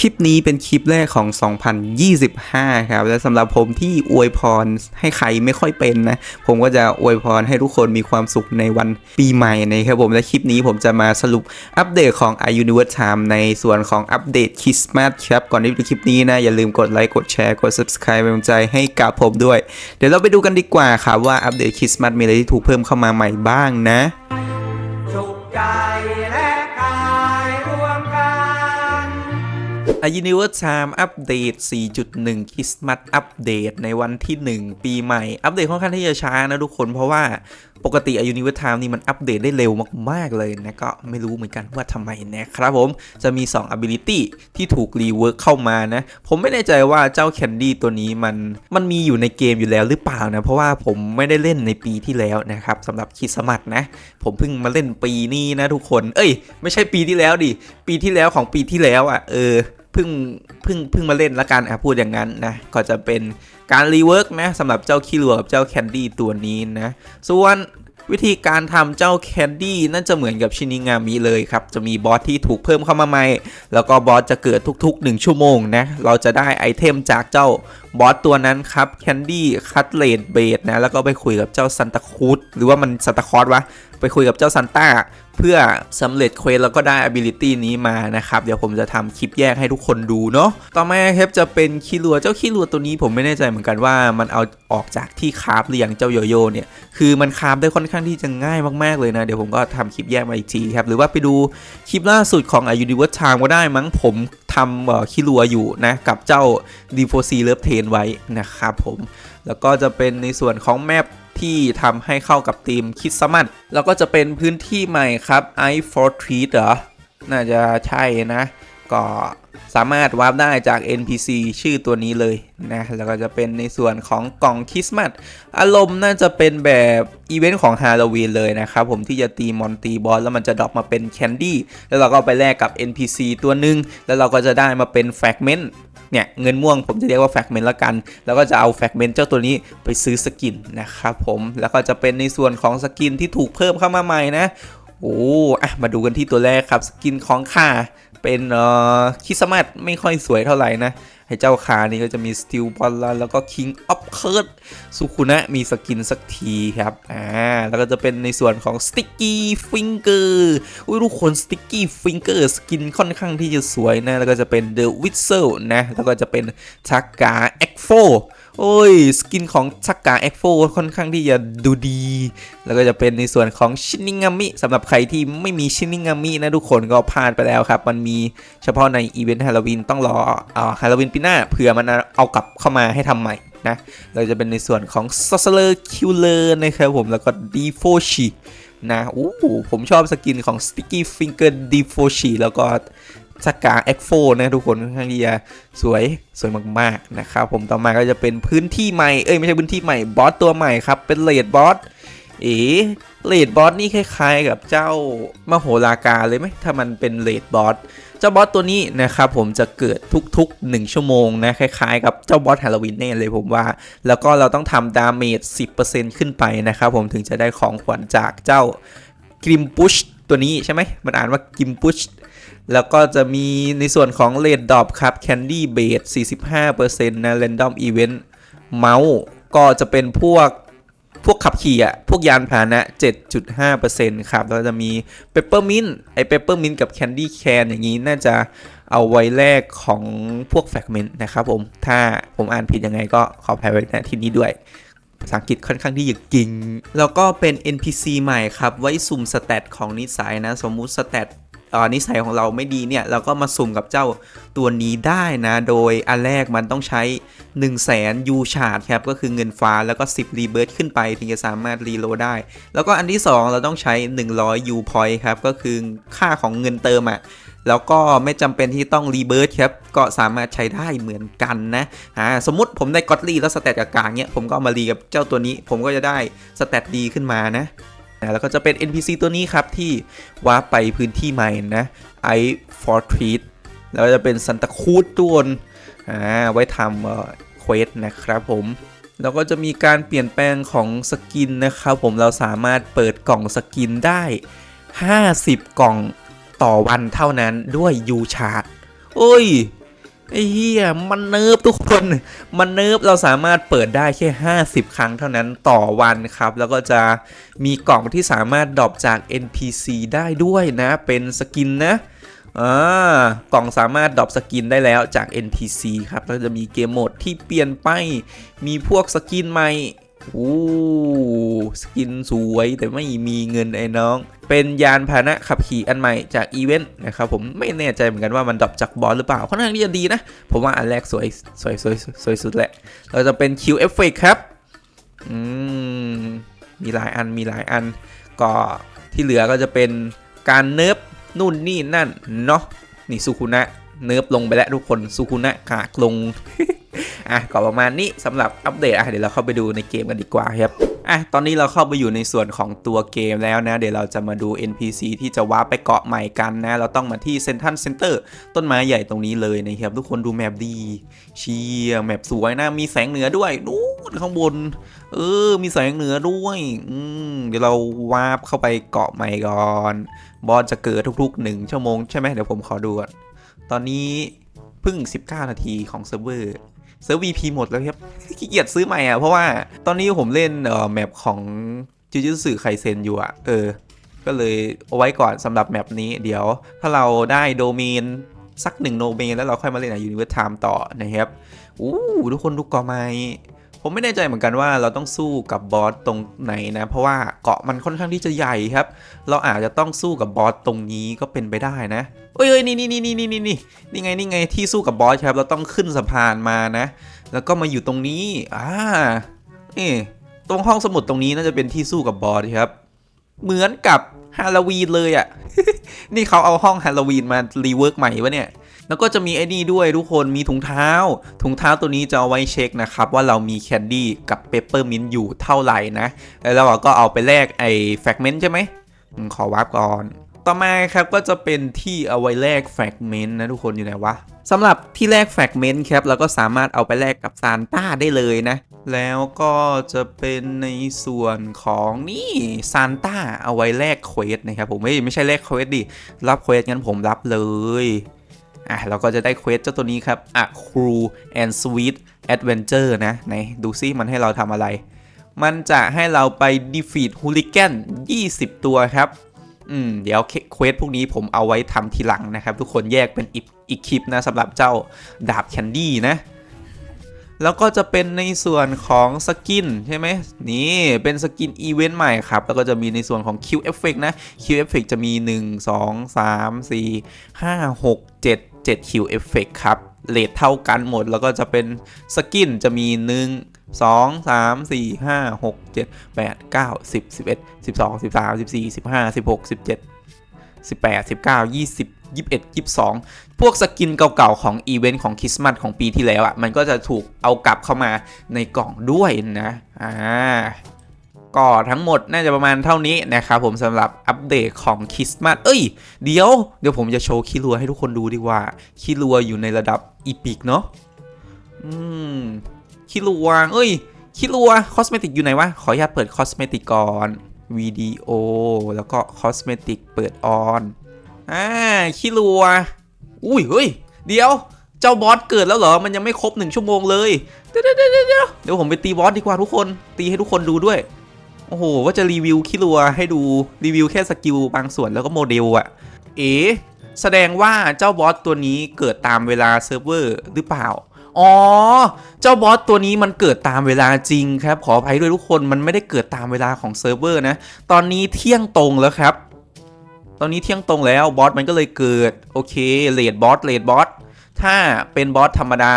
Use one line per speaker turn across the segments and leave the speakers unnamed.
คลิปนี้เป็นคลิปแรกของ 2025 ครับ และสำหรับผมที่อวยพรให้ใครไม่ค่อยเป็นนะ ผมก็จะอวยพรให้ทุกคนมีความสุขในวันปีใหม่นะครับผม และคลิปนี้ผมจะมาสรุปอัปเดตของ i u n i v e r s e Time ในส่วนของอัปเดตคริสต์มาสครับ ก่อนที่จะคลิปนี้นะ อย่าลืมกดไลค์กดแชร์กด Subscribe เป็นกำลังใจให้กับผมด้วย เดี๋ยวเราไปดูกันดีกว่าครับว่าอัปเดตคริสต์มาสมีอะไรที่ถูกเพิ่มเข้ามาใหม่บ้างนะ A Universe Time Update 4.1 Christmas Update ในวันที่ 1 ปีใหม่อัปเดตค่อนข้างที่จะช้านะทุกคนเพราะว่าปกติ A Universe Time นี่มันอัปเดตได้เร็วมากๆเลยนะ ก็ไม่รู้เหมือนกันว่าทำไมนะครับผมจะมี 2 Ability ที่ถูกรีเวิร์กเข้ามานะ ผมไม่แน่ใจว่าเจ้าแคนดี้ตัวนี้มันมันมีอยู่ในเกมอยู่แล้วหรือเปล่านะ เพราะว่าผมไม่ได้เล่นในปีที่แล้วนะครับสำหรับคิสมัตนะ ผมเพิ่งมาเล่นปีนี้นะ ทุกคน เอ้ย ไม่ใช่ปีที่แล้วดิปีที่แล้วของปีที่แล้วอะ่ะเออพิ่งพิ่งพิ่งมาเล่นละกันอ่ะพูดอย่างนั้นนะก็จะเป็นการรีเวิร์กนะสำหรับเจ้าค้รัวกับเจ้าแคนดี้ตัวนี้นะส่วนวิธีการทำเจ้าแคนดี้นั่นจะเหมือนกับชินิงามิเลยครับจะมีบอสที่ถูกเพิ่มเข้ามาใหม่แล้วก็บอสจะเกิดทุก ๆ 1 ชั่วโมงนะเราจะได้ไอเทมจากเจ้าบอสตัวนั้นครับแคนดี้คัตเลดเบดนะแล้วก็ไปคุยกับเจ้าซันตาคูดหรือว่ามันซันตาคอสวะไปคุยกับเจ้าซันต้าเพื่อสำเร็จเควสแล้วก็ได้ ability นี้มานะครับ เดี๋ยวผมจะทำคลิปแยกให้ทุกคนดูเนาะต่อมาครับจะเป็นคีรัวเจ้าคีรัวตัวนี้ผมไม่แน่ใจเหมือนกันว่ามันเอาออกจากที่คาบหรือยังเจ้าโยโย่เนี่ย คือมันคาบได้ค่อนข้างที่จะง่ายมาก ๆ เลยนะ เดี๋ยวผมก็ทำคลิปแยกมาอีกทีครับ หรือว่าไปดูคลิปล่าสุดของอายุดิวัตชามก็ได้มั้งผมทำคีรัวอยู่นะกับเจ้าดีโฟซีเลิฟเทนไว้นะครับผมแล้วก็จะเป็นในส่วนของแมปที่ทำให้เข้ากับธีมคริสต์มาสแล้วก็จะเป็นพื้นที่ใหม่ครับ i for Treat เหรอ น่าจะใช่นะก็สามารถวาร์ปได้จาก NPC ชื่อตัวนี้เลยนะแล้วก็จะเป็นในส่วนของกล่องคริสต์มาสอารมณ์น่าจะเป็นแบบอีเวนต์ของฮาโลวีนเลยนะครับ ผมที่จะตีมอนตีบอสแล้วมันจะดรอปมาเป็นแคนดี้แล้วเราก็ไปแลกกับ NPC ตัวหนึ่งแล้วเราก็จะได้มาเป็นแฟกเมนต์เนี่ยเงินม่วงผมจะเรียกว่าแฟกเมนต์ละกัน แล้วก็จะเอาแฟกเมนต์เจ้าตัวนี้ไปซื้อสกินนะครับผมแล้วก็จะเป็นในส่วนของสกินที่ถูกเพิ่มเข้ามาใหม่นะโอ้อะมาดูกันที่ตัวแรกครับสกินของข่าเป็นเอ่อคิสมาสไม่ค่อยสวยเท่าไหร่นะ ให้เจ้าขานี่ก็จะมีสติลบอลแล้วก็คิงออฟเคิร์ดสุคุณะมีสกินสักทีครับอ่าแล้วก็จะเป็นในส่วนของสติกกี้ฟิงเกอร์อุ้ยทุกคนสติกกี้ฟิงเกอร์สกินค่อนข้างที่จะสวยนะ แล้วก็จะเป็นเดอะวิสเซลนะแล้วก็จะเป็นทักกาเอ็กโฟโอ้ยสกินของชักกาเอ็กโฟค่อนข้างที่จะดูดี แล้วก็จะเป็นในส่วนของชินิงามิสำหรับใครที่ไม่มีชินิงามินะทุกคนก็พลาดไปแล้วครับมันมีเฉพาะในอีเวนต์ฮาโลวีนต้องรอฮาโลวีนปีหน้าเผื่อมันเอากลับเข้ามาให้ทำใหม่นะ เราจะเป็นในส่วนของซอสเลอร์คิวเลอร์นะครับผมแล้วก็ดีโฟชีนะโอ้ผมชอบสกินของ Sticky Finger d e f o s h i แล้วก็สักกาเอ็กโฟนะทุกคน ค่อนข้างที่จะสวยสวยมากๆ นะครับผมต่อมาก็จะเป็นพื้นที่ใหม่ เอ้ยไม่ใช่พื้นที่ใหม่บอสตัวใหม่ครับเป็นเลดบอสเอ๋เลดบอสนี่คล้ายๆกับเจ้ามโหรากาเลยไหมถ้ามันเป็นเลดบอสเจ้าบอสตัวนี้นะครับผมจะเกิดทุกๆ 1 ชั่วโมงนะคล้ายๆกับเจ้าบอสฮาโลวีนแน่เลยผมว่าแล้วก็เราต้องทำดาเมจ10%ขึ้นไปนะครับผมถึงจะได้ของขวัญจากเจ้ากริมปุชตัวนี้ใช่ไหม มันอ่านว่ากิมพุช แล้วก็จะมีในส่วนของเลนดอบครับแคนดี้เบด45%นะเรนดอมอีเวนต์เมาส์ก็จะเป็นพวกพวกขับขี่อะพวกยานพาหนะ 7.5%ครับ แล้วจะมีเปเปอร์มินไอเปเปอร์มินกับแคนดี้แคนอย่างนี้น่าจะเอาไว้แรกของพวกแฟกเมนต์นะครับผม ถ้าผมอ่านผิดยังไงก็ขออภัยไว้นที่นี้ด้วยภาษาอังกฤษค่อนข้างที่จะกิง แล้วก็เป็น NPC ใหม่ครับ ไว้สุ่มสเตตของนิสัยนะ สมมุติสเตตนิสัยของเราไม่ดีเนี่ย เราก็มาสุ่มกับเจ้าตัวนี้ได้นะ โดยอันแรกมันต้องใช้ 1 0 0 0 0แสนยูชาร์ดครับ ก็คือเงินฟ้าแล้วก็ 10 รีเบิร์ตขึ้นไป ถึงจะสามารถรีโลได้ แล้วก็อันที่ 2 เราต้องใช้ 100ยูพอยต์ครับ ก็คือค่าของเงินเติมอะ่ะแล้วก็ไม่จำเป็นที่ต้องรีเบิร์ตครับ ก็สามารถใช้ได้เหมือนกันนะอ่าสมมติผมได้กอตลี่แล้วสเตตกลางเนี้ย ผมก็ามารีกับเจ้าตัวนี้ ผมก็จะได้สเตตดีขึ้นมานะ แล้วก็จะเป็น NPC ตัวนี้ครับ ที่ วาไปพื้นที่ใหม่นะไอฟอร์ทรีดแล้วจะเป็นซันตาคูดตัวนอ่าไว้ทำเควสนะครับผม แล้วก็จะมีการเปลี่ยนแปลงของสกินนะครับผมเราสามารถเปิดกล่องสกินได้ 50 กล่องต่อวันเท่านั้นด้วยยูชาร์ดโอ้ยไอ้เหี้ยมันเนิบทุกคนมันเนิบเราสามารถเปิดได้แค่ 50 ครั้งเท่านั้นต่อวันครับแล้วก็จะมีกล่องที่สามารถดรอปจาก NPC ได้ด้วยนะเป็นสกินนะอ่ากล่องสามารถดรอปสกินได้แล้วจาก NPC ครับแล้วจะมีเกมโหมดที่เปลี่ยนไปมีพวกสกินใหม่อู้สกินสวย แต่ไม่มีเงินไอ้น้อง เป็นยานพาหนะขับขี่อันใหม่จากอีเวนต์นะครับ ผมไม่แน่ใจเหมือนกันว่ามันดรอปจากบอลหรือเปล่าค่อนข้างที่จะดีนะ ผมว่าอันแรกสวยสวยสวยสวยสุดแหละ เราจะเป็น Q f ฟ e ครับอืมมีหลายอันมีหลายอัน ก็ที่เหลือก็จะเป็นการเนิบนู่นนี่นั่น เนาะนี่สุคุณะเนิบลงไปแล้วทุกคนสุคุณะขากลงอ่ะก็ประมาณนี้สำหรับอัปเดตอ่ะเดี๋ยวเราเข้าไปดูในเกมกันดีกว่าครับอ่ะตอนนี้เราเข้าไปอยู่ในส่วนของตัวเกมแล้วนะเดี๋ยวเราจะมาดู NPC ที่จะว้าไปเกาะใหม่กันนะ เราต้องมาที่เซนทันเซ็นเตอร์ต้นไม้ใหญ่ตรงนี้เลยนะครับทุกคนดูแมปดี เชียแมปสวยนะมีแสงเหนือด้วยนู้นข้างบนเออมีแสงเหนือด้วย อืมเดี๋ยวเราวาเข้าไปเกาะใหม่ก่อนบอสจะเกิดทุกๆ1ชั่วโมงใช่ไหมเดี๋ยวผมขอดูก่อนตอนนี้เพิ่ง19นาทีของเซิร์ฟเวอร์เซิร์ฟ VP หมดแล้วครับขี้เกียจซื้อใหม่อ่ะเพราะว่าตอนนี้ผมเล่นเอ่อแมปของจูจูสึไคเซนอยู่อ่ะ เออ ก็เลยเอาไว้ก่อนสำหรับแมปนี้เดี๋ยว ถ้าเราได้โดเมนสักหนึ่งโดเมนแล้วเราค่อยมาเล่นอ่ะยูนิเวอร์ไทม์ต่อนะครับอู้ทุกคนดูกอไม้ผมไม่แน่ใจเหมือนกันว่าเราต้องสู้กับบอสตรงไหนนะ เพราะว่าเกาะมันค่อนข้างที่จะใหญ่ครับ เราอาจจะต้องสู้กับบอสตรงนี้ก็เป็นไปได้นะเอ้ยนี่นี่นี่นี่นี่นี่นี่นี่ไงนี่ไงที่สู้กับบอสครับ เราต้องขึ้นสะพานมานะ แล้วก็มาอยู่ตรงนี้อ่าเอตรงห้องสมุดตรงนี้น่าจะเป็นที่สู้กับบอสครับ เหมือนกับฮาโลวีนเลยอะ่ะนี่เขาเอาห้องฮาโลวีนมารีเวิร์กใหม่วะเนี่ยแล้วก็จะมีไอ้นี่ด้วยทุกคน มีถุงเท้า ถุงเท้าตัวนี้จะเอาไว้เช็คนะครับ ว่าเรามีแคนดี้กับเปเปอร์มินต์อยู่เท่าไหร่นะ แล้วเราก็เอาไปแลกไอ้แฟกเมนต์ใช่ไหม ขอวาร์ปก่อน ต่อมาครับก็จะเป็นที่เอาไว้แลกแฟกเมนต์นะทุกคนอยู่ไหนวะสำหรับที่แลกแฟกเมนต์ครับเราก็สามารถเอาไปแลกกับซานต้าได้เลยนะ แล้วก็จะเป็นในส่วนของนี่ซานต้าเอาไว้แลกเควสนะครับผมไม่ไม่ใช่แลกเควสดิ รับเควสงั้นผมรับเลยอ่ะเราก็จะได้เควสเจ้าตัวนี้ครับอะครูแอนด์สวีทแอดเวนเจอร์นะไหนดูซิมันให้เราทำอะไร มันจะให้เราไปดีฟีดฮูลิแกน20 ตัวครับอืมเดี๋ยวเควสพวกนี้ผมเอาไว้ทำทีหลังนะครับ ทุกคนแยกเป็นอีกอีกคลิปนะสำหรับเจ้าดาบแคนดี้นะ แล้วก็จะเป็นในส่วนของสกินใช่ไหมนี่เป็นสกินอีเวนต์ใหม่ครับ แล้วก็จะมีในส่วนของคิวเอฟเฟกนะคิวเอฟเฟกจะมี 1 2 3 4 5 6 7 7 Q Effect ครับเลทเท่ากันหมดแล้วก็จะเป็นสกินจะมี 1 2 3 4 5 6 7 8 9 10 11 12 13 14 15 16 17 18 19 20 21 22 พวกสกินเก่าๆของอีเวนต์ของคริสต์มาสของปีที่แล้วอะ่ะมันก็จะถูกเอากลับเข้ามาในกล่องด้วยนะอ่าก็ทั้งหมดน่าจะประมาณเท่านี้ นะครับผมสำหรับอัปเดตของคริสต์มาส เอ้ยเดี๋ยวเดี๋ยวผมจะโชว์คีรัวให้ทุกคนดูดีกว่าคีรัวอยู่ในระดับอีพิกเนาะอืมคีรัวเอ้ยคีรัวคอสเมติกอยู่ไหนวะ ขออนุญาตเปิดคอสเมติกก่อนวิดีโอแล้วก็คอสเมติกเปิดออนอ่าคีรัวอุ้ยเฮ้ย เดี๋ยวเจ้าบอสเกิดแล้วเหรอมันยังไม่ครบหนึ่งชั่วโมงเลยเดี๋ยวเดี๋ยวผมไปตีบอสดีกว่าทุกคน ตีให้ทุกคนดูด้วยโอ้โหว่าจะรีวิวคิรัวให้ดูรีวิวแค่สกิลบางส่วนแล้วก็โมเดลอะเอ๋แสดงว่าเจ้าบอสตัวนี้เกิดตามเวลาเซิร์ฟเวอร์หรือเปล่าอ๋อเจ้าบอสตัวนี้มันเกิดตามเวลาจริงครับขออภัยด้วยทุกคนมันไม่ได้เกิดตามเวลาของเซิร์ฟเวอร์นะ ตอนนี้เที่ยงตรงแล้วครับ ตอนนี้เที่ยงตรงแล้ว บอสมันก็เลยเกิดโอเคเลดบอสเลดบอสถ้าเป็นบอสธรรมดา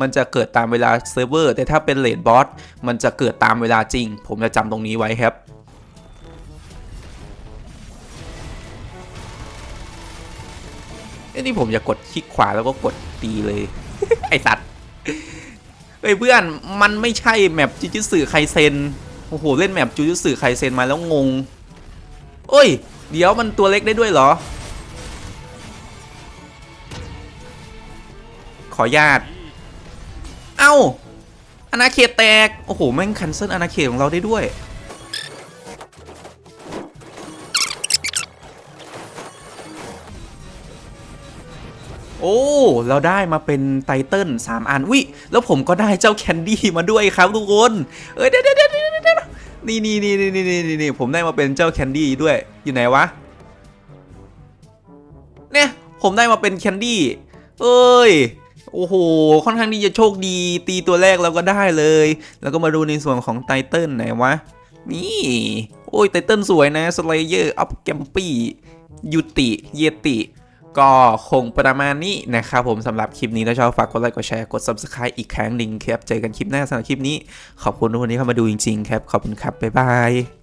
มันจะเกิดตามเวลาเซิร์ฟเวอร์ แต่ถ้าเป็นเลดบอส มันจะเกิดตามเวลาจริง ผมจะจำตรงนี้ไว้ครับนี่ผมจะกดคลิกขวาแล้วก็กดตีเลย ไอสัตว์เฮ้ยเพื่อนมันไม่ใช่แมปจูจิสือไคเซนโอ้โหเล่นแมปจูจิสือไคเซนมาแล้วงงเอ้ย เดี๋ยวมันตัวเล็กได้ด้วยเหรอ ขอญาตเอ้า อนาเขตแตก โอ้โห แม่งคันเซิลอนาเขตของเราได้ด้วย โอ้ เราได้มาเป็นไทเทิลสามอัน วิ แล้วผมก็ได้เจ้าแคนดี้มาด้วยครับทุกคนเอ้ยเดี๋ยวเดี๋ยวเดี๋ยวนี่นี่นี่นี่นี่นี่นี่ผมได้มาเป็นเจ้าแคนดี้ด้วย อยู่ไหนวะ เนี่ย ผมได้มาเป็นแคนดี้เอ้ยโอ้โห ค่อนข้างที่จะโชคดีตีตัวแรกเราก็ได้เลย แล้วก็มาดูในส่วนของไทเทิลไหนวะ นี่ โอ้ยไทเทิลสวยนะสไลเยอร์อัพแกมปี้ยูติ เยติ ก็คงประมาณนี้ นะครับผมสำหรับ คลิปนี้ ถ้าชอบฝาก กด ไลค์กดแชร์ กด subscribe อีกครั้งหนึ่งครับเจอกันคลิปหน้าสำหรับคลิปนี้ ขอบคุณทุกคนที่เข้ามาดูจริงๆครับขอบคุณครับบ๊ายบาย